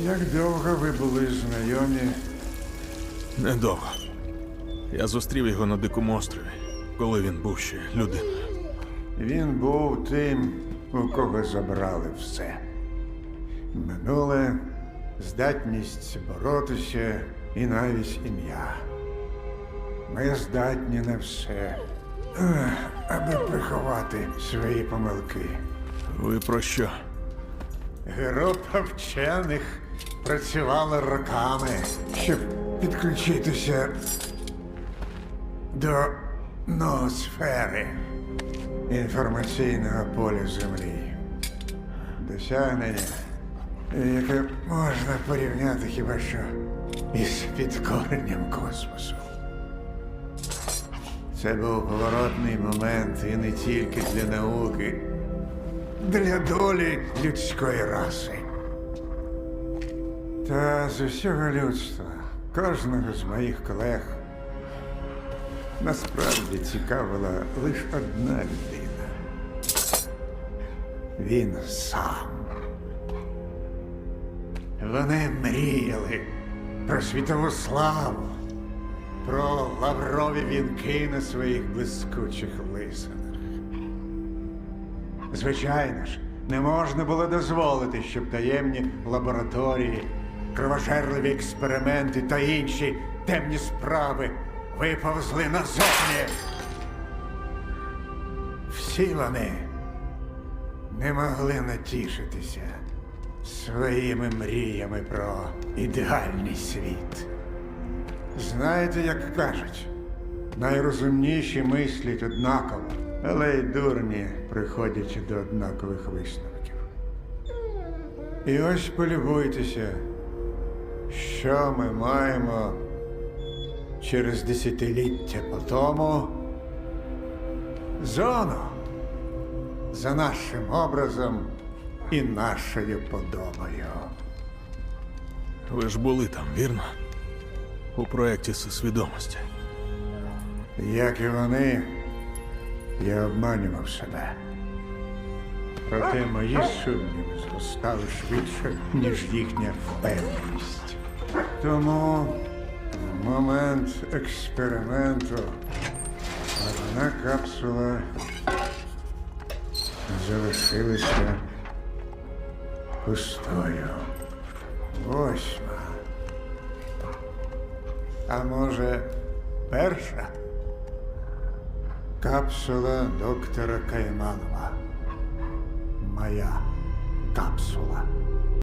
Як довго ви були знайомі? Недовго. Я зустрів його на дикому острові, коли він був ще людиною. Він був тим, у кого забрали все. Минуле, здатність боротися і навіть ім'я. Ми здатні на все, аби приховати свої помилки. Ви про що? Група вчених працювала роками, щоб підключитися до ноосфери інформаційного поля Землі. Досягнення, яке можна порівняти хіба що із підкоренням космосу. Це був поворотний момент і не тільки для науки, для долі людської раси. Та з усього людства, кожного з моїх колег, насправді цікавила лише одна людина. Він сам. Вони мріяли про світову славу, про лаврові вінки на своїх блискучих лисинах. Звичайно ж, не можна було дозволити, щоб таємні лабораторії, кровожерливі експерименти та інші темні справи виповзли назовні. Всі вони не могли натішитися своїми мріями про ідеальний світ. Знаєте, як кажуть, найрозумніші мислять однаково, але й дурні приходять до однакових висновків. І ось полюбуйтеся, що ми маємо через десятиліття по тому зону за нашим образом і нашою подобою. Ви ж були там, вірно? У проєкті свідомості. Як і вони, я обманював себе. Проте мої сумніви зростали швидше, ніж їхня впевненість. Тому в момент експерименту одна капсула залишилася пустою. Восьма. А може, перша? Капсула доктора Кайманова. Моя капсула.